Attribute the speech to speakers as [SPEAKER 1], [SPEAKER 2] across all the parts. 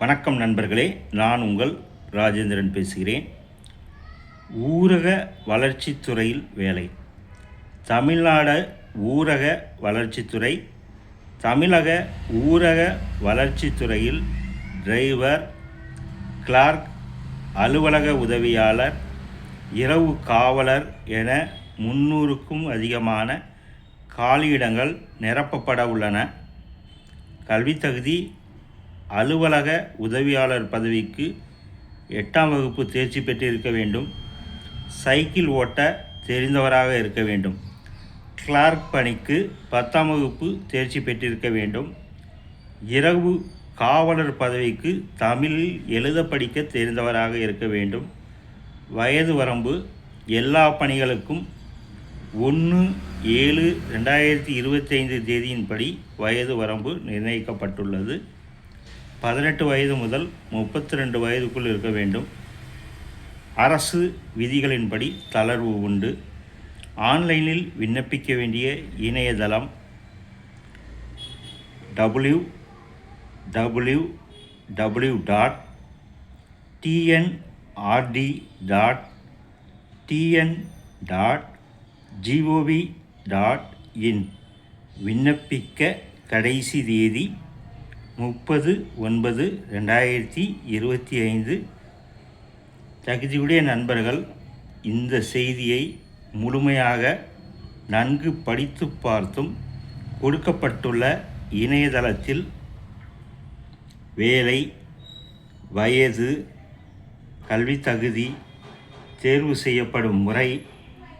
[SPEAKER 1] வணக்கம் நண்பர்களே நான் உங்கள் ராஜேந்திரன் பேசுகிறேன். ஊரக வளர்ச்சித்துறையில் வேலை. தமிழ்நாடு ஊரக வளர்ச்சித்துறை தமிழக ஊரக வளர்ச்சித்துறையில் டிரைவர் கிளார்க் அலுவலக உதவியாளர் இரவு காவலர் என முன்னூறுக்கும் அதிகமான காலியிடங்கள் நிரப்பப்பட உள்ளன. கல்வித்தகுதி அலுவலக உதவியாளர் பதவிக்கு எட்டாம் வகுப்பு தேர்ச்சி பெற்றிருக்க வேண்டும். சைக்கிள் ஓட்ட தெரிந்தவராக இருக்க வேண்டும். கிளார்க் பணிக்கு பத்தாம் வகுப்பு தேர்ச்சி பெற்றிருக்க வேண்டும். இரவு காவலர் பதவிக்கு தமிழில் எழுத படிக்க தெரிந்தவராக இருக்க வேண்டும். வயது வரம்பு எல்லா பணிகளுக்கும் ஒன்று ஏழு ரெண்டாயிரத்தி இருபத்தைந்து தேதியின்படி வயது வரம்பு நிர்ணயிக்கப்பட்டுள்ளது. பதினெட்டு வயது முதல் முப்பத்தி ரெண்டு வயதுக்குள் இருக்க வேண்டும். அரசு விதிகளின்படி தளர்வு உண்டு. ஆன்லைனில் விண்ணப்பிக்க வேண்டிய இணையதளம் W W W dot TNRD dot TN dot GOV dot in விண்ணப்பிக்க கடைசி தேதி முப்பது ஒன்பது ரெண்டாயிரத்தி இருபத்தி ஐந்து. தகுதியுடைய நண்பர்கள் இந்த செய்தியை முழுமையாக நன்கு படித்து பார்த்தும் கொடுக்கப்பட்டுள்ள இணையதளத்தில் வேலை வயது கல்வி தகுதி தேர்வு செய்யப்படும் முறை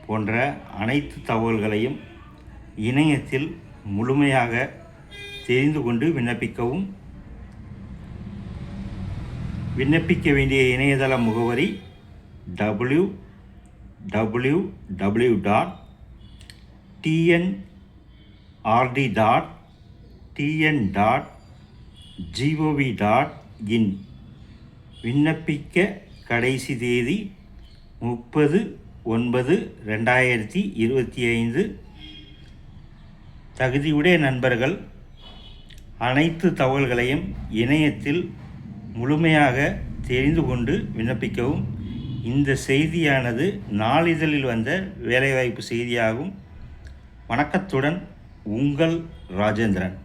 [SPEAKER 1] போன்ற அனைத்து தகவல்களையும் இணையத்தில் முழுமையாக தெரிந்து கொண்டு விண்ணப்பிக்கவும். விண்ணப்பிக்க வேண்டிய இணையதள முகவரி W W W dot TNRD dot TN dot GOV dot in விண்ணப்பிக்க கடைசி தேதி முப்பது ஒன்பது ரெண்டாயிரத்தி இருபத்தி ஐந்து. தகுதியுடைய நண்பர்கள் அனைத்து தகவல்களையும் இணையத்தில் முழுமையாக தெரிந்து கொண்டு விண்ணப்பிக்கவும். இந்த செய்தியானது நாளிதழில் வந்த வேலைவாய்ப்பு செய்தியாகும். வணக்கத்துடன் உங்கள் ராஜேந்திரன்.